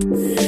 Yeah.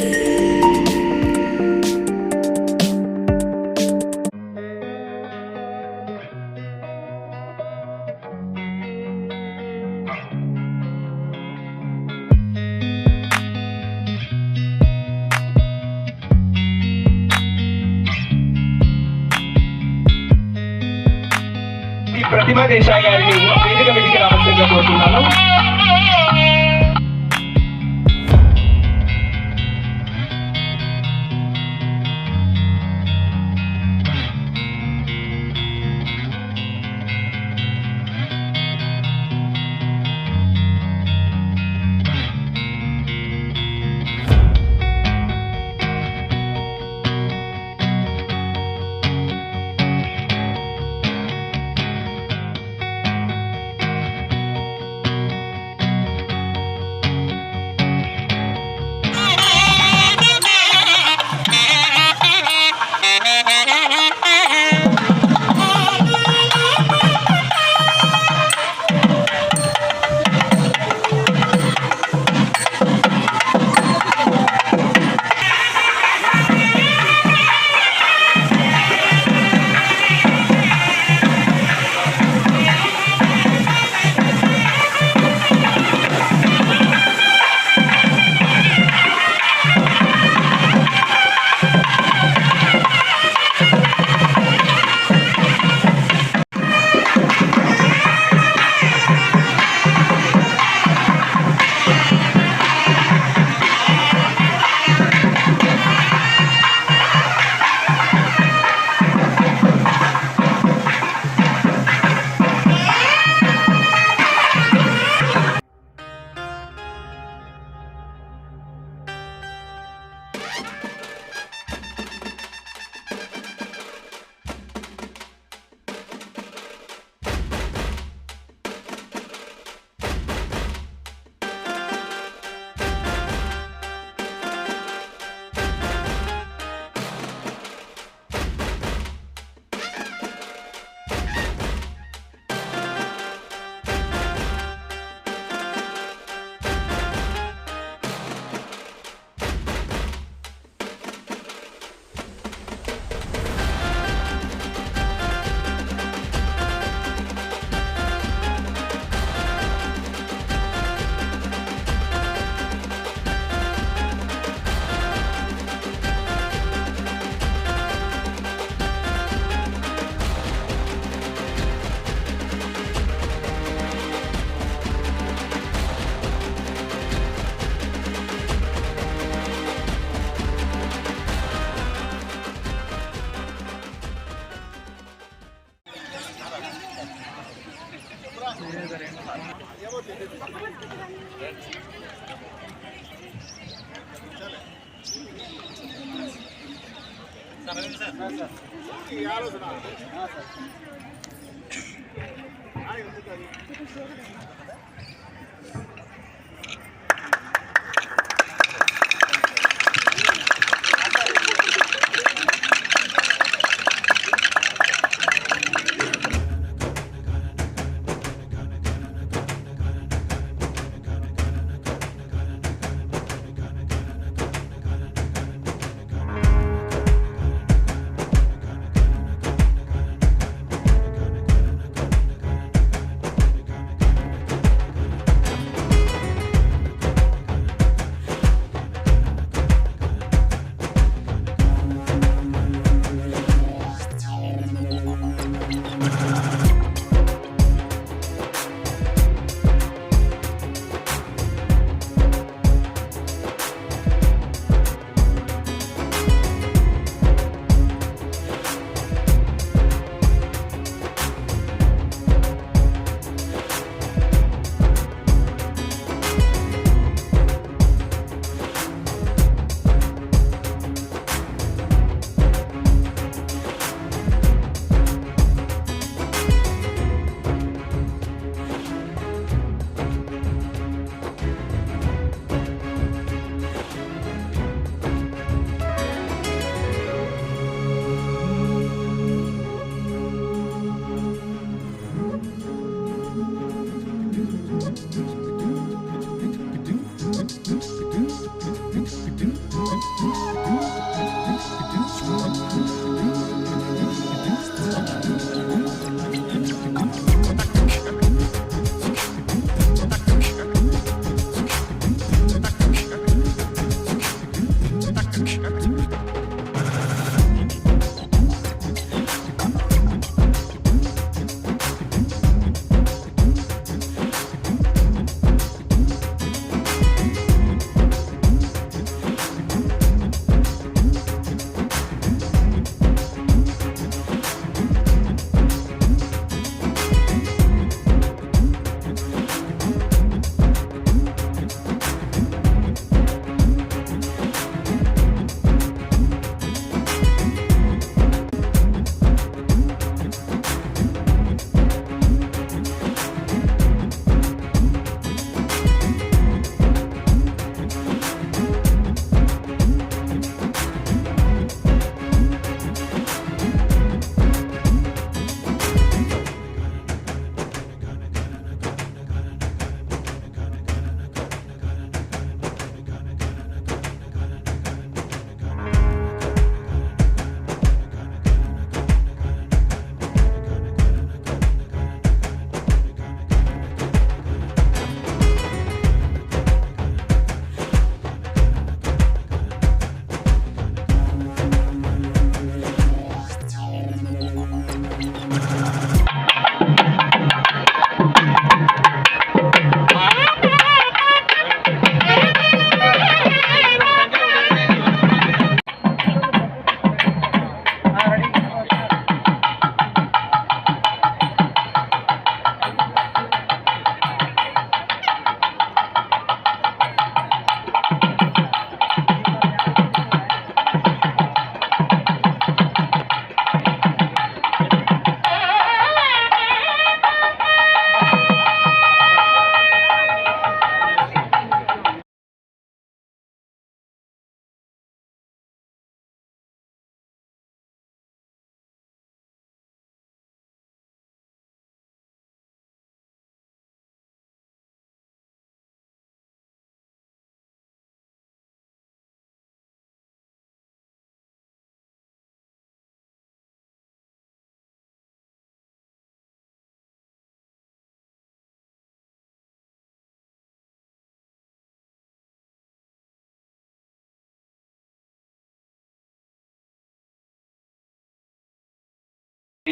三十抵押了是。吧啊还有这个这个这个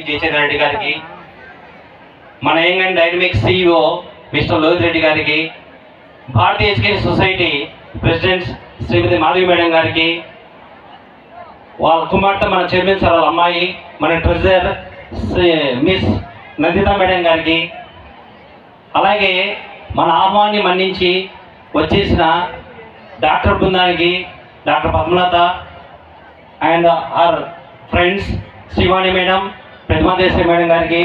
Jayachandra Reddy గారికి మన young and dynamic CEO mister Lohit Reddy గారికి Bharatiya education society president Shrimati Madhavi madam గారికి వాళ్ళ కుమార్తె మన చైర్మన్ సార్ వాళ్ళ అమ్మాయి మన ట్రెజర్ మిస్ నందిత మేడం గారికి అలాగే మన ఆహ్వాన్ని మన్నించి వచ్చేసిన డాక్టర్ బృందానికి doctor Padmalatha and our friends Srivani madam Pratimadeshwari madam గారికి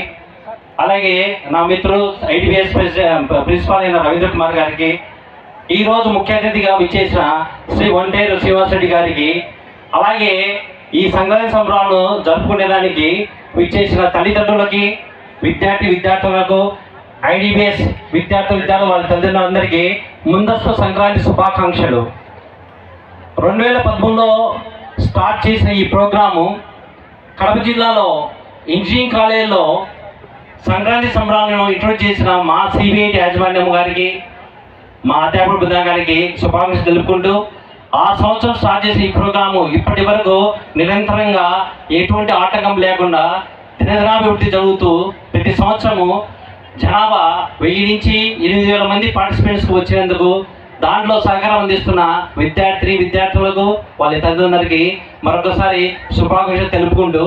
అలాగే నా మిత్రుడు ఐడిబిఎస్ ప్రిన్సిపాల్ అయిన రవీంద్ర కుమార్ గారికి ఈరోజు ముఖ్య అతిథిగా విచ్చేసిన శ్రీ ఒంటేరు శ్రీనివాసరెడ్డి గారికి అలాగే ఈ సంఘాల సంబరాలను జరుపుకునేదానికి విచ్చేసిన తల్లిదండ్రులకి విద్యార్థి విద్యార్థులకు ఐడిబిఎస్ విద్యార్థులు విద్యార్థులు వాళ్ళ తల్లిదండ్రులందరికీ ముందస్తు సంక్రాంతి శుభాకాంక్షలు. రెండు వేల పదమూడులో స్టార్ట్ చేసిన ఈ ప్రోగ్రాము కడప జిల్లాలో ఇంజనీరింగ్ కాలేజీలో సంక్రాంతి సంబరాలను ఇంట్రోడ్యూస్ చేసిన మా సిబిఐటి యాజమాన్యం గారికి మా అధ్యాపక బృందం గారికి శుభాకాంక్షలు తెలుపుకుంటూ ఆ సంవత్సరం స్టార్ట్ చేసిన ఈ ప్రోగ్రాము ఇప్పటి వరకు నిరంతరంగా ఎటువంటి ఆటంకం లేకుండా దినదినాభివృద్ధి జరుగుతూ ప్రతి సంవత్సరము జనాభా వెయ్యి నుంచి ఎనిమిది వేల మంది పార్టిసిపెంట్స్కి వచ్చినందుకు దాంట్లో సహకారం అందిస్తున్న విద్యార్థి విద్యార్థులకు వాళ్ళ తల్లిదండ్రులకి మరొకసారి శుభాకాంక్షలు తెలుపుకుంటూ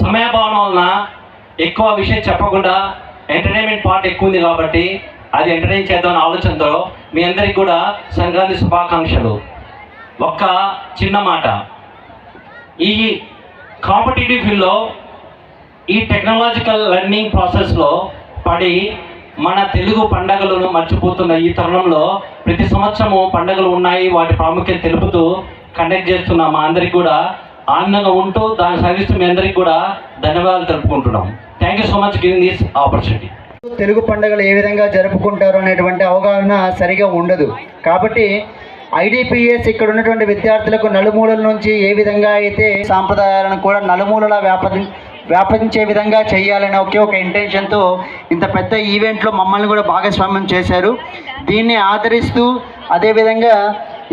సమయభావన వలన ఎక్కువ విషయం చెప్పకుండా ఎంటర్టైన్మెంట్ పార్ట్ ఎక్కువ ఉంది కాబట్టి అది ఎంటర్టైన్ చేద్దామని ఆలోచనతో మీ అందరికి కూడా సంక్రాంతి శుభాకాంక్షలు. ఒక్క చిన్న మాట. ఈ కాంపిటేటివ్ ఫీల్డ్లో ఈ టెక్నాలజికల్ లెర్నింగ్ ప్రాసెస్లో పడి మన తెలుగు పండగలను మర్చిపోతున్న ఈ తరుణంలో ప్రతి సంవత్సరము పండగలు ఉన్నాయి వాటి ప్రాముఖ్యత తెలుపుతూ కండక్ట్ చేస్తున్న మా అందరికి కూడా ఆనందంగా ఉంటూ దాన్ని సాగిస్తూ మీ అందరికి కూడా ధన్యవాదాలు తెలుపుకుంటున్నాం. Thank you so much giving this opportunity Telugu పండుగలు ఏ విధంగా జరుపుకుంటారు అనేటువంటి అవగాహన సరిగా ఉండదు. కాబట్టి ఐడిపిఎస్ ఇక్కడ ఉన్నటువంటి విద్యార్థులకు నలుమూలల నుంచి ఏ విధంగా అయితే సాంప్రదాయాలను కూడా నలుమూలలా వ్యాపది వ్యాపించే విధంగా చేయాలనే ఒకే ఒక ఇంటెన్షన్తో ఇంత పెద్ద ఈవెంట్లో మమ్మల్ని కూడా భాగస్వామ్యం చేశారు. దీన్ని ఆదరిస్తూ అదేవిధంగా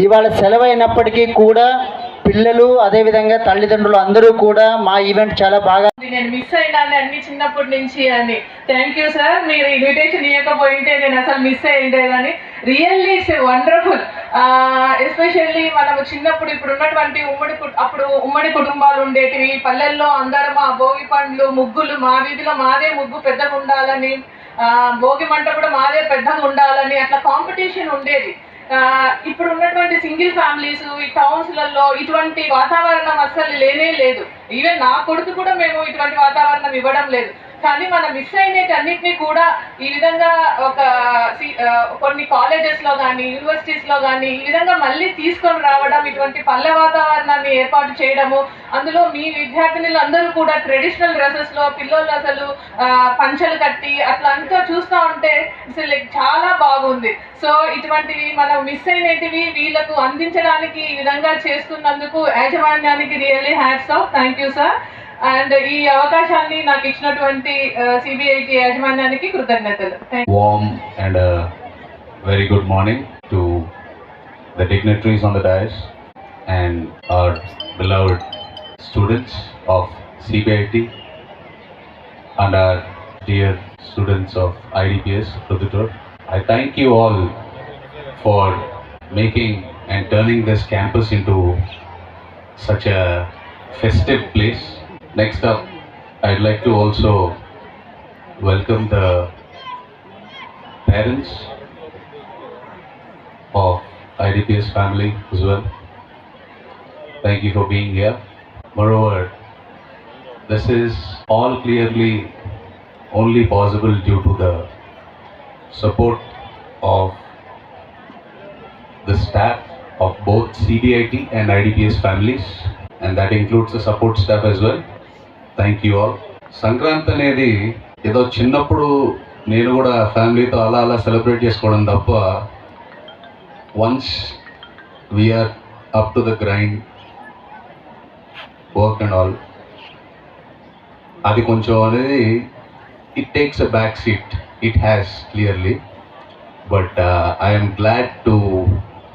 ఇవాళ సెలవు అయినప్పటికీ కూడా పిల్లలు అదేవిధంగా తల్లిదండ్రులు అందరూ కూడా మా ఈవెంట్ చాలా బాగా నేను మిస్ అయినాను అన్ని చిన్నప్పటి నుంచి అని. థ్యాంక్ యూ సార్ మీరు ఇన్విటేషన్ ఇవ్వకపోయింటే నేను అసలు మిస్ అయ్యేదని రియల్లీ ఇట్స్ వండర్ఫుల్ ఎస్పెషల్లీ మనము చిన్నప్పుడు ఇప్పుడు ఉన్నటువంటి ఉమ్మడి అప్పుడు ఉమ్మడి కుటుంబాలు ఉండేటివి. పల్లెల్లో అందరం ఆ భోగి పండ్లు ముగ్గులు మా వీధిలో మాదే ముగ్గు పెద్దగా ఉండాలని భోగి మంట కూడా మాదే పెద్దగా ఉండాలని అట్లా కాంపిటీషన్ ఉండేది. ఇప్పుడు ఉన్నటువంటి సింగిల్ ఫ్యామిలీస్ ఈ టౌన్స్లలో ఇటువంటి వాతావరణం అస్సలు లేనే లేదు. ఈవెన్ నా కొడుకు కూడా మేము ఇటువంటి వాతావరణం ఇవ్వడం లేదు. కానీ మనం మిస్ అయినటన్నిటిని కూడా ఈ విధంగా ఒక సి- కొన్ని కాలేజెస్లో కానీ యూనివర్సిటీస్లో కానీ ఈ విధంగా మళ్ళీ తీసుకొని రావడం ఇటువంటి పల్లె వాతావరణాన్ని ఏర్పాటు చేయడము అందులో మీ విద్యార్థినులు అందరూ కూడా ట్రెడిషనల్ డ్రెస్సెస్లో పిల్లలు అసలు పంచలు కట్టి అట్లా అంతా చూస్తూ ఉంటే అసలు చాలా బాగుంది. సో ఇటువంటివి మనం మిస్ అయినటివి వీళ్ళకు అందించడానికి ఈ విధంగా చేస్తున్నందుకు యాజమాన్యానికి really hats off. Thank you sir. And ఈ అవకాశాన్ని నాకు ఇచ్చినటువంటి సిబిఐటి యాజమాన్యానికి కృతజ్ఞతలు thank warm and a very good morning to the dignitaries on the dais and our beloved students of CBIT and our dear students of IDPS Prudutur. I thank you all for making and turning this campus into such a festive place. Next up, I'd like to also welcome the parents of IDPS family as well. Thank you for being here. Moreover, this is all clearly only possible due to the support of the staff of both CBIT and IDPS families, and that includes the support staff as well. Thank you all Sankranti అనేది ఏదో చిన్నప్పుడు నేను కూడా ఫ్యామిలీతో అలా అలా celebrate చేసుకోవడం తప్ప once we're up to the grind work and all అది కొంచెం అనేది it takes a back seat it has clearly but I'm glad to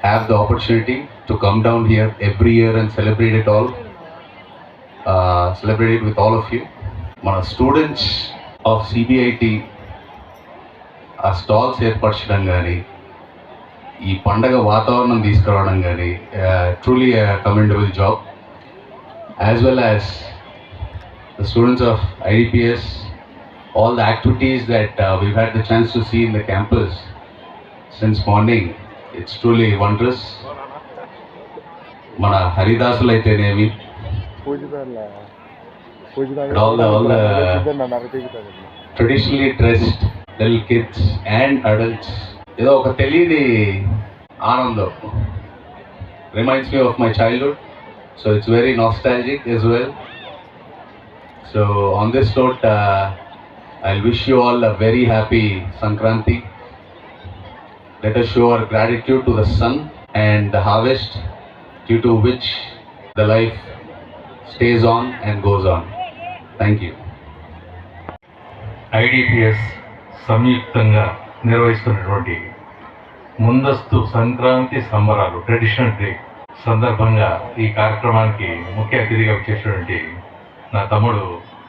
have the opportunity to come down here every year and celebrate it all celebrated with all of you మన students of CBIT ఆ stalls ఏర్పరచడం కానీ ఈ పండగ వాతావరణం తీసుకురావడం కానీ truly commendable job as well as the students of IDPS all the activities that we had the chance to see in the campus since morning it's truly wondrous మన హరిదాసులు అయితేనేమి all the, all the traditionally dressed little kids and adults ఏదో ఒక తెలియని ఆనందం reminds me of my childhood so it's very nostalgic as well So on this note, uh, I'll wish you all a very happy Sankranti. Let us show our gratitude to the sun and the harvest, due to which the life stage on and goes on thank you IDPS సంయుక్తంగా నిర్వహిస్తున్నటువంటి ముందస్తు సంక్రాంతి సంబరాలు traditional day సందర్భంగా ఈ కార్యక్రమానికి ముఖ్య అతిథిగా వచ్చేసినటువంటి నా తమ్ముడు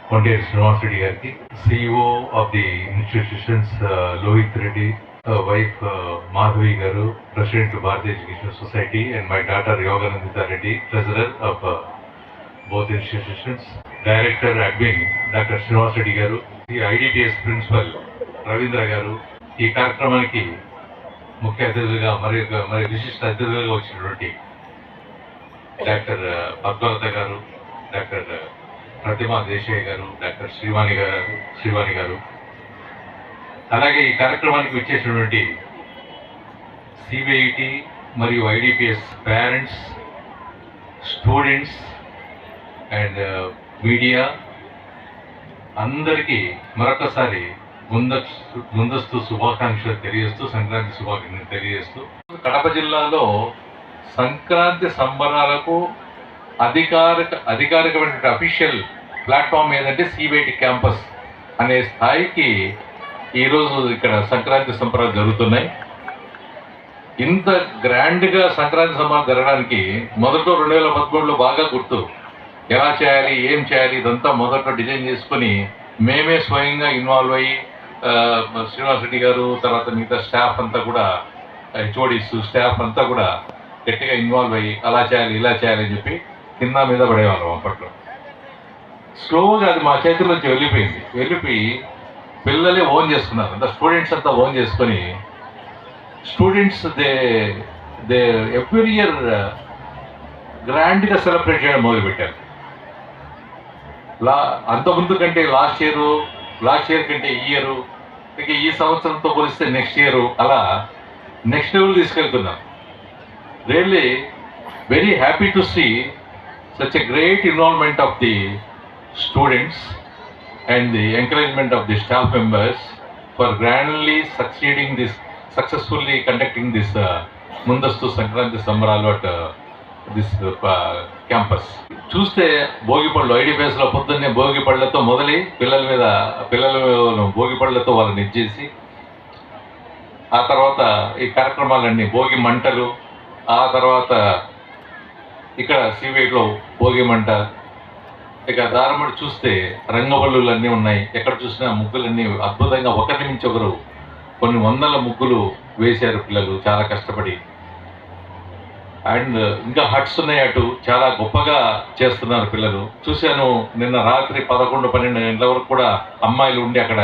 కొండేరు శ్రీనివాస్ రెడ్డి గారికి CEO of the institutions Lohit Reddy wife Madhavi గారు president Bharatiya education society and my daughter Yoganandita Reddy treasurer of both institutions director admin doctor Srinivas Reddy గారు ఈ ఐడిటిఎస్ ప్రిన్సిపల్ రవీంద్ర గారు ఈ కార్యక్రమానికి ముఖ్య అతిథులుగా మరి మరి విశిష్ట అతిథులుగా వచ్చినటువంటి డాక్టర్ పద్మలత గారు డాక్టర్ ప్రతిమా దేశాయ్ గారు డాక్టర్ శ్రీవాణి గారు శ్రీవాణి గారు. అలాగే ఈ కార్యక్రమానికి వచ్చేసినటువంటి సిబిఐటి మరియు IDPS parents students and uh, media అందరికీ మరొకసారి ముందస్తు ముందస్తు శుభాకాంక్షలు తెలియజేస్తూ సంక్రాంతి శుభాకాంక్షలు తెలియజేస్తూ కడప జిల్లాలో సంక్రాంతి సంబరాలకు అధికారిక అధికారికమైనటువంటి అఫీషియల్ ప్లాట్ఫామ్ ఏంటంటే సిబిఐటి క్యాంపస్ అనే స్థాయికి ఈరోజు ఇక్కడ సంక్రాంతి సంబరాలు జరుగుతున్నాయి. ఇంత గ్రాండ్గా సంక్రాంతి సంబరాలు జరగడానికి మొదట్లో రెండు వేల పదకొండులో బాగా గుర్తు. ఎలా చేయాలి ఏం చేయాలి ఇదంతా మొదట్లో డిజైన్ చేసుకొని మేమే స్వయంగా ఇన్వాల్వ్ అయ్యి శ్రీనివాస శ్రీనివాస్ రెడ్డి గారు తర్వాత మిగతా స్టాఫ్ అంతా కూడా హెచ్ఓడిస్ స్టాఫ్ అంతా కూడా గట్టిగా ఇన్వాల్వ్ అయ్యి అలా చేయాలి ఇలా చేయాలి అని చెప్పి కింద మీద పడేవాళ్ళం అప్పట్లో. స్లోగా అది మా చేతుల్లోంచి వెళ్ళిపోయింది. వెళ్ళిపోయి పిల్లలే ఓన్ చేసుకున్నారు. అంతా స్టూడెంట్స్ అంతా ఓన్ చేసుకొని students they they every year గ్రాండ్గా సెలబ్రేట్ చేయడం మొదలుపెట్టారు. లా అంతకుముందు కంటే లాస్ట్ ఇయర్ లాస్ట్ ఇయర్ కంటే ఈ ఇయర్ ఇక ఈ సంవత్సరంతో పోలిస్తే నెక్స్ట్ ఇయర్ అలా నెక్స్ట్ లెవెల్ తీసుకెళ్తున్నాం. Really very happy to see such a great involvement of the students and the encouragement of the staff members for grandly succeeding this successfully conducting this ముందస్తు సంక్రాంతి సంబరాలు at this campus uh, చూస్తే భోగి పళ్ళు ఐడిపిఎస్లో పొద్దున్నే భోగి పళ్ళతో మొదలై పిల్లల మీద పిల్లల భోగి పళ్ళతో వాళ్ళని ఇచ్చేసి ఆ తర్వాత ఈ కార్యక్రమాలన్నీ భోగి మంటలు ఆ తర్వాత ఇక్కడ సివేట్లో భోగి మంట ఇక దారమడి చూస్తే రంగబల్లులు అన్నీ ఉన్నాయి. ఎక్కడ చూసినా ముగ్గులన్నీ అద్భుతంగా ఒకరి నుంచి ఒకరు కొన్ని వందల ముగ్గులు వేశారు పిల్లలు చాలా కష్టపడి. అండ్ ఇంకా హట్స్ ఉన్నాయి అటు. చాలా గొప్పగా చేస్తున్నారు పిల్లలు. చూశాను నిన్న రాత్రి పదకొండు పన్నెండు గంటల వరకు కూడా అమ్మాయిలు ఉండి అక్కడ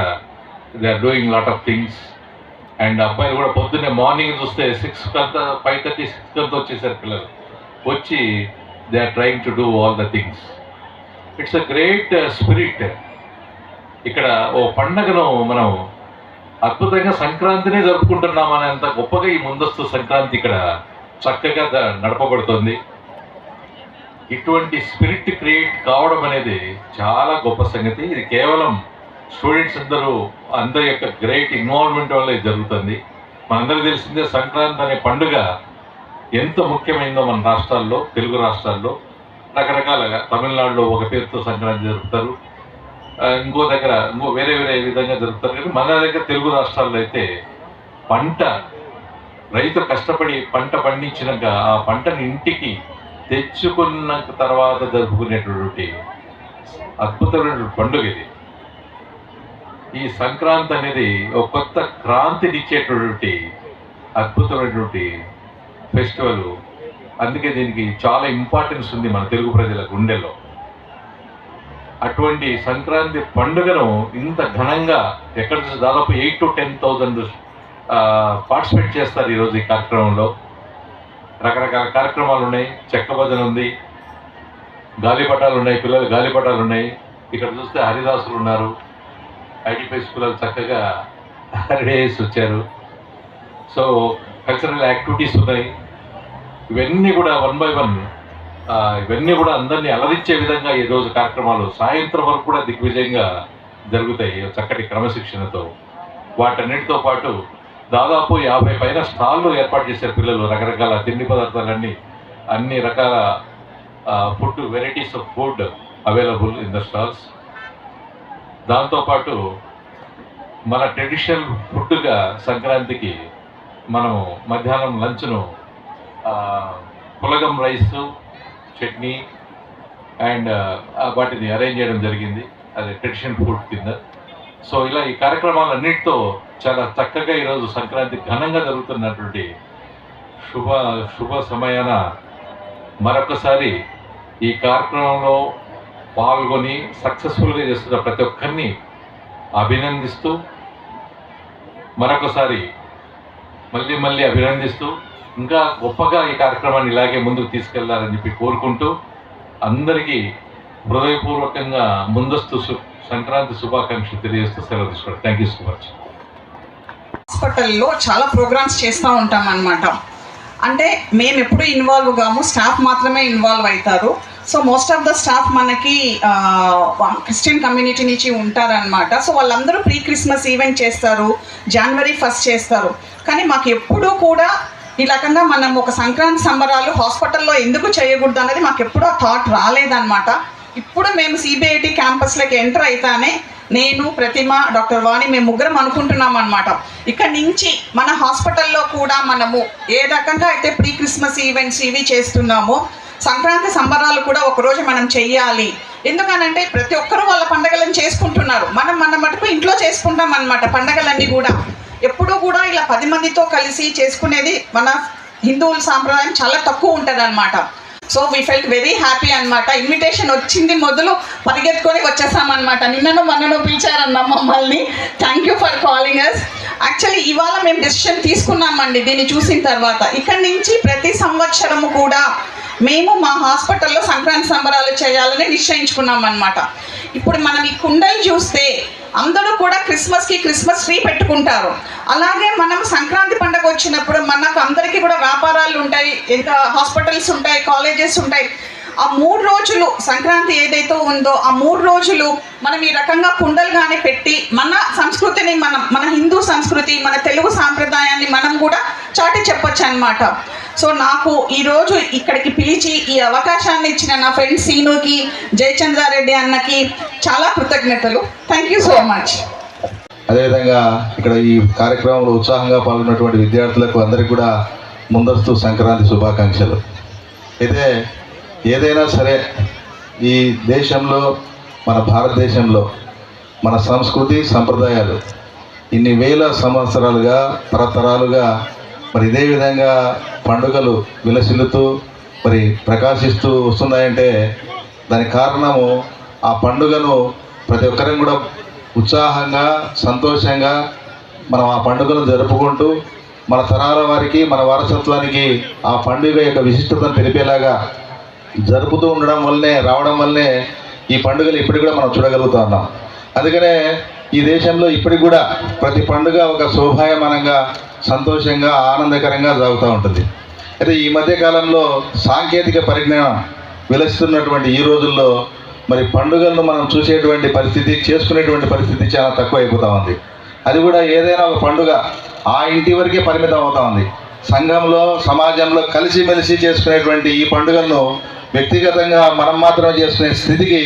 they are doing lot of things. And అబ్బాయిలు కూడా పొద్దున్నే మార్నింగ్ చూస్తే సిక్స్ అంతా ఫైవ్ థర్టీ సిక్స్ అంతా వచ్చేసారు పిల్లలు. వచ్చి they are trying to do all the things. It's a great uh, spirit. ఇక్కడ ఓ పండగను మనం అద్భుతంగా సంక్రాంతినే జరుపుకుంటున్నాం అనేంత గొప్పగా ఈ ముందస్తు సంక్రాంతి ఇక్కడ చక్కగా నడపబడుతుంది. ఇటువంటి స్పిరిట్ క్రియేట్ కావడం అనేది చాలా గొప్ప సంగతి. ఇది కేవలం స్టూడెంట్స్ అందరూ అందరి యొక్క గ్రేట్ ఇన్వాల్వ్మెంట్ వల్ల జరుగుతుంది. మనందరికీ తెలిసిందే సంక్రాంతి అనే పండుగ ఎంత ముఖ్యమైనదో మన రాష్ట్రాల్లో తెలుగు రాష్ట్రాల్లో. రకరకాలుగా తమిళనాడులో ఒక పేరుతో సంక్రాంతి జరుపుతారు. ఇంకో దగ్గర ఇంకో వేరే వేరే విధంగా జరుపుతారు. కానీ మన దగ్గర తెలుగు రాష్ట్రాల్లో అయితే పంట రైతు కష్టపడి పంట పండించినాక ఆ పంటను ఇంటికి తెచ్చుకున్న తర్వాత జరుపుకునేటటువంటి అద్భుతమైన పండుగ ఇది. ఈ సంక్రాంతి అనేది ఒక కొత్త క్రాంతినిచ్చేటటువంటి అద్భుతమైనటువంటి ఫెస్టివల్. అందుకే దీనికి చాలా ఇంపార్టెన్స్ ఉంది మన తెలుగు ప్రజల గుండెలో అటువంటి సంక్రాంతి పండుగను ఇంత ఘనంగా ఎక్కడ దాదాపు eight to ten thousand participate చేస్తారు ఈరోజు ఈ కార్యక్రమంలో. రకరకాల కార్యక్రమాలు ఉన్నాయి చెక్క భజన ఉంది గాలిపటాలు ఉన్నాయి పిల్లలు గాలిపటాలు ఉన్నాయి. ఇక్కడ చూస్తే హరిదాసులు ఉన్నారు. ఐటీపీఎస్ పిల్లలు చక్కగా రెడీ చేసి వచ్చారు. సో కల్చరల్ యాక్టివిటీస్ ఉన్నాయి. ఇవన్నీ కూడా వన్ బై వన్ ఇవన్నీ కూడా అందరినీ అలరించే విధంగా ఈరోజు కార్యక్రమాలు సాయంత్రం వరకు కూడా దిగ్విజయంగా జరుగుతాయి. చక్కటి క్రమశిక్షణతో వాటన్నిటితో పాటు దాదాపు యాభై పైన స్టాళ్ళు ఏర్పాటు చేశారు పిల్లలు రకరకాల తిండి పదార్థాలన్నీ అన్ని రకాల food varieties of food available in the stalls దాంతోపాటు మన ట్రెడిషనల్ ఫుడ్గా సంక్రాంతికి మనము మధ్యాహ్నం లంచ్ను పులగం రైస్ చట్నీ అండ్ వాటిని అరేంజ్ చేయడం జరిగింది. అది ట్రెడిషనల్ ఫుడ్ కింద. సో ఇలా ఈ కార్యక్రమాలన్నిటితో చాలా చక్కగా ఈరోజు సంక్రాంతి ఘనంగా జరుగుతున్నటువంటి శుభ శుభ సమయాన మరొకసారి ఈ కార్యక్రమంలో పాల్గొని సక్సెస్ఫుల్గా చేస్తున్న ప్రతి ఒక్కరిని అభినందిస్తూ మరొకసారి మళ్ళీ మళ్ళీ అభినందిస్తూ ఇంకా గొప్పగా ఈ కార్యక్రమాన్ని ఇలాగే ముందుకు తీసుకెళ్ళాలని చెప్పి కోరుకుంటూ అందరికీ హృదయపూర్వకంగా ముందస్తు సంక్రాంతి శుభాకాంక్షలు తెలియజేస్తూ సెలవు తీసుకోండి థ్యాంక్ యూ సో మచ్ హాస్పిటల్లో చాలా ప్రోగ్రామ్స్ చేస్తూ ఉంటాం అనమాట అంటే మేము ఎప్పుడు ఇన్వాల్వ్ కాము స్టాఫ్ మాత్రమే ఇన్వాల్వ్ అవుతారు so most of the staff మనకి క్రిస్టియన్ కమ్యూనిటీ నుంచి ఉంటారనమాట సో వాళ్ళందరూ ప్రీ క్రిస్మస్ ఈవెంట్ చేస్తారు జనవరి ఫస్ట్ చేస్తారు. కానీ మాకు ఎప్పుడూ కూడా ఈ రకంగా మనం ఒక సంక్రాంతి సంబరాలు హాస్పిటల్లో ఎందుకు చేయకూడదు అనేది మాకు ఎప్పుడూ థాట్ రాలేదన్నమాట. ఇప్పుడు మేము సిబిఐటి క్యాంపస్లోకి ఎంటర్ అవుతానే నేను ప్రతిమ డాక్టర్ వాణి మేము ముగ్గురం అనుకుంటున్నాం అనమాట ఇక్కడ నుంచి మన హాస్పిటల్లో కూడా మనము ఏ రకంగా అయితే ప్రీ క్రిస్మస్ ఈవెంట్స్ ఇవి చేస్తున్నామో సంక్రాంతి సంబరాలు కూడా ఒకరోజు మనం చెయ్యాలి. ఎందుకనంటే ప్రతి ఒక్కరు వాళ్ళ పండగలను చేసుకుంటున్నారు. మనం మన మటుకు ఇంట్లో చేసుకుంటాం అనమాట పండగలన్నీ కూడా. ఎప్పుడూ కూడా ఇలా పది మందితో కలిసి చేసుకునేది మన హిందువుల సాంప్రదాయం చాలా తక్కువ ఉంటుంది so we felt very happy అనమాట ఇన్విటేషన్ వచ్చింది మొదలు పరిగెత్తుకొని వచ్చేసామన్నమాట. నిన్నను మొన్నను పిలిచారన్న మమ్మల్ని. Thank you for calling us actually ఇవాళ మేము డెసిషన్ తీసుకున్నామండి దీన్ని చూసిన తర్వాత. ఇక్కడి నుంచి ప్రతి సంవత్సరము కూడా మేము మా హాస్పిటల్లో సంక్రాంతి సంబరాలు చేయాలని నిశ్చయించుకున్నాం అనమాట ఇప్పుడు మనం ఈ కుండలు చూస్తే అందరూ కూడా క్రిస్మస్కి క్రిస్మస్ ట్రీ పెట్టుకుంటారు. అలాగే మనం సంక్రాంతి పండుగ వచ్చినప్పుడు మనకు అందరికీ కూడా వ్యాపారాలు ఉంటాయి ఇంకా హాస్పిటల్స్ ఉంటాయి కాలేజెస్ ఉంటాయి. ఆ మూడు రోజులు సంక్రాంతి ఏదైతే ఉందో ఆ మూడు రోజులు మనం ఈ రకంగా కుండలుగానే పెట్టి మన సంస్కృతిని మనం మన హిందూ సంస్కృతి మన తెలుగు సాంప్రదాయాన్ని మనం కూడా చాటి చెప్పొచ్చు అనమాట సో నాకు ఈరోజు ఇక్కడికి పిలిచి ఈ అవకాశాన్ని ఇచ్చిన నా ఫ్రెండ్ సీనుకి జయచంద్రారెడ్డి అన్నకి చాలా కృతజ్ఞతలు. థ్యాంక్ యూ సో మచ్ అదేవిధంగా ఇక్కడ ఈ కార్యక్రమంలో ఉత్సాహంగా పాల్గొన్నటువంటి విద్యార్థులకు అందరికీ కూడా ముందస్తు సంక్రాంతి శుభాకాంక్షలు. అయితే ఏదైనా సరే ఈ దేశంలో మన భారతదేశంలో మన సంస్కృతి సంప్రదాయాలు ఇన్ని వేల సంవత్సరాలుగా తరతరాలుగా మరి ఇదే విధంగా పండుగలు విలసిల్లుతూ మరి ప్రకాశిస్తూ వస్తున్నాయంటే దానికి కారణము ఆ పండుగను ప్రతి ఒక్కరం కూడా ఉత్సాహంగా సంతోషంగా మనం ఆ పండుగను జరుపుకుంటూ మన తరాల వారికి మన వారసత్వానికి ఆ పండుగ యొక్క విశిష్టతను తెలిపేలాగా జరుపుతూ ఉండడం వల్లనే రావడం వల్లనే ఈ పండుగలు ఇప్పటికి కూడా మనం చూడగలుగుతా ఉన్నాం. అందుకనే ఈ దేశంలో ఇప్పటికి కూడా ప్రతి పండుగ ఒక శోభాయమానంగా సంతోషంగా ఆనందకరంగా సాగుతూ ఉంటుంది. అయితే ఈ మధ్య కాలంలో సాంకేతిక పరిజ్ఞానం విలసిస్తున్నటువంటి ఈ రోజుల్లో మరి పండుగలను మనం చూసేటువంటి పరిస్థితి చేసుకునేటువంటి పరిస్థితి చాలా తక్కువ అయిపోతూ ఉంది. అది కూడా ఏదైనా ఒక పండుగ ఆ ఇంటి వరకే పరిమితం అవుతా ఉంది. సంఘంలో సమాజంలో కలిసిమెలిసి చేసుకునేటువంటి ఈ పండుగలను వ్యక్తిగతంగా మనం మాత్రమే చేసుకునే స్థితికి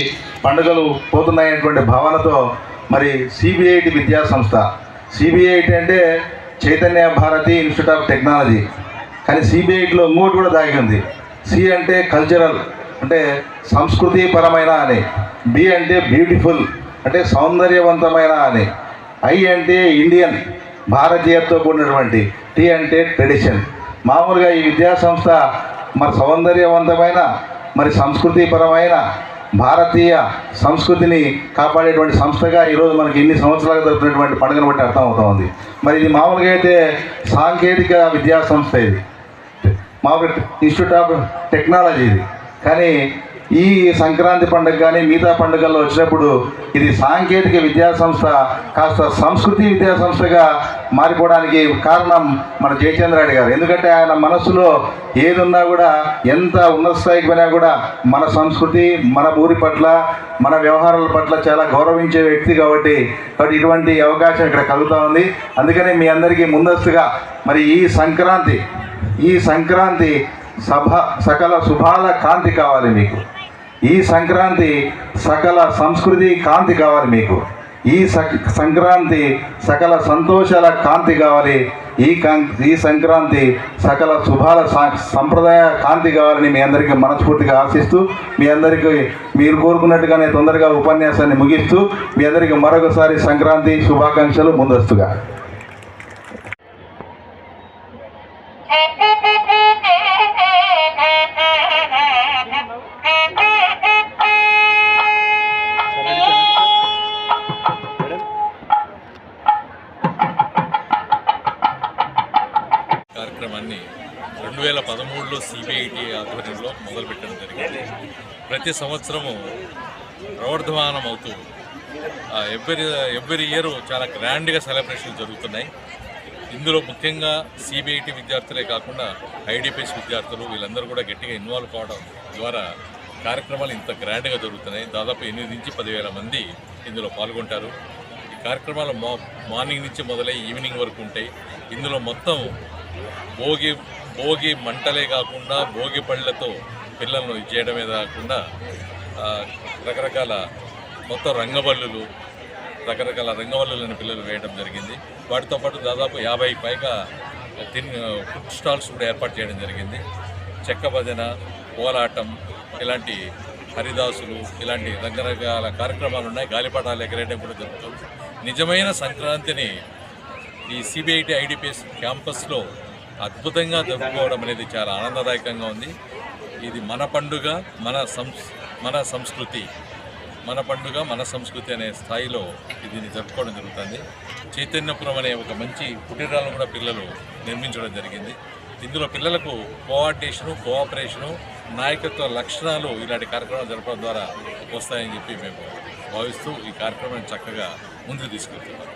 పండుగలు పోతున్నాయనేటువంటి భావనతో మరి సిబిఐటి విద్యా సంస్థ. సిబిఐటి అంటే Chaitanya Bharathi institute of technology. కానీ సిబిఐటిలో ఇంకోటి కూడా దాగి ఉంది సి అంటే కల్చరల్ అంటే సంస్కృతిపరమైన అని. బి అంటే బ్యూటిఫుల్ అంటే సౌందర్యవంతమైన అని. ఐ అంటే ఇండియన్ భారతీయతో కూడినటువంటి టీ అంటే ట్రెడిషన్ మామూలుగా ఈ విద్యా సంస్థ మరి సౌందర్యవంతమైన మరి సంస్కృతిపరమైన భారతీయ సంస్కృతిని కాపాడేటువంటి సంస్థగా ఈరోజు మనకి ఇన్ని సంవత్సరాలు జరుపుతున్నటువంటి పండుగను బట్టి అర్థమవుతా ఉంది మరి ఇది మామూలుగా అయితే సాంకేతిక విద్యా సంస్థ ఇది. మామూలుగా ఇన్స్టిట్యూట్ ఆఫ్ టెక్నాలజీ ఇది. కానీ ఈ సంక్రాంతి పండుగ కానీ మిగతా పండుగల్లో వచ్చినప్పుడు ఇది సాంకేతిక విద్యా సంస్థ కాస్త సంస్కృతి విద్యా సంస్థగా మారిపోవడానికి కారణం మన జయచంద్రారెడ్డి గారు. ఎందుకంటే ఆయన మనసులో ఏదున్నా కూడా ఎంత ఉన్నత స్థాయికి పోయినా కూడా మన సంస్కృతి మన ఊరి పట్ల మన వ్యవహారాల పట్ల చాలా గౌరవించే వ్యక్తి కాబట్టి కాబట్టి ఇటువంటి అవకాశం ఇక్కడ కలుగుతూ ఉంది. అందుకని మీ అందరికీ ముందస్తుగా మరి ఈ సంక్రాంతి ఈ సంక్రాంతి సభ సకల శుభాల కాంతి కావాలి మీకు. ఈ సంక్రాంతి సకల సంస్కృతి కాంతి కావాలి మీకు. ఈ సక్- సంక్రాంతి సకల సంతోషాల కాంతి కావాలి. ఈ కాం ఈ సంక్రాంతి సకల శుభాల సా- సంప్రదాయ కాంతి కావాలని మీ అందరికీ మనస్ఫూర్తిగా ఆశిస్తూ మీ అందరికీ మీరు కోరుకున్నట్టుగానే తొందరగా ఉపన్యాసాన్ని ముగిస్తూ మీ అందరికీ మరొకసారి సంక్రాంతి శుభాకాంక్షలు ముందస్తుగా. వేల పదమూడులో సిబిఐటి ఆధ్వర్యంలో మొదలుపెట్టడం జరిగింది. ప్రతి సంవత్సరము ప్రవర్ధమానం అవుతూ ఎవ్రీ ఎవ్రీ ఇయర్ చాలా గ్రాండ్గా సెలబ్రేషన్లు జరుగుతున్నాయి. ఇందులో ముఖ్యంగా సిబిఐటి విద్యార్థులే కాకుండా ఐడిపిఎస్ విద్యార్థులు వీళ్ళందరూ కూడా గట్టిగా ఇన్వాల్వ్ కావడం ద్వారా కార్యక్రమాలు ఇంత గ్రాండ్గా జరుగుతున్నాయి. దాదాపు ఎనిమిది నుంచి పదివేల మంది ఇందులో పాల్గొంటారు. ఈ కార్యక్రమాలు మా మార్నింగ్ నుంచి మొదలై ఈవినింగ్ వరకు ఉంటాయి. ఇందులో మొత్తం భోగి భోగి మంటలే కాకుండా భోగి పళ్ళతో పిల్లలను చేయడమే కాకుండా రకరకాల మొత్తం రంగబల్లులు రకరకాల రంగవల్లులను పిల్లలు వేయడం జరిగింది. వాటితో పాటు దాదాపు యాభై పైగా తిన్ ఫుడ్ స్టాల్స్ కూడా ఏర్పాటు చేయడం జరిగింది. చెక్క భజన కోలాటం ఇలాంటి హరిదాసులు ఇలాంటి రకరకాల కార్యక్రమాలు ఉన్నాయి. గాలిపటాలు ఎగరేయడం కూడా జరుగుతుంది. నిజమైన సంక్రాంతిని ఈ సిబిఐటి ఐడిపిఎస్ క్యాంపస్లో అద్భుతంగా జరుపుకోవడం అనేది చాలా ఆనందదాయకంగా ఉంది. ఇది మన పండుగ మన సంస్ మన సంస్కృతి మన పండుగ మన సంస్కృతి అనే స్థాయిలో దీన్ని జరుపుకోవడం జరుగుతుంది. చైతన్యపురం అనే ఒక మంచి కుటీరాలను కూడా పిల్లలు నిర్మించడం జరిగింది. ఇందులో పిల్లలకు కోఆర్డినేషను కోఆపరేషను నాయకత్వ లక్షణాలు ఇలాంటి కార్యక్రమాలు జరపడం ద్వారా వస్తాయని చెప్పి మేము భావిస్తూ ఈ కార్యక్రమాన్ని చక్కగా ముందుకు తీసుకెళ్తున్నాం.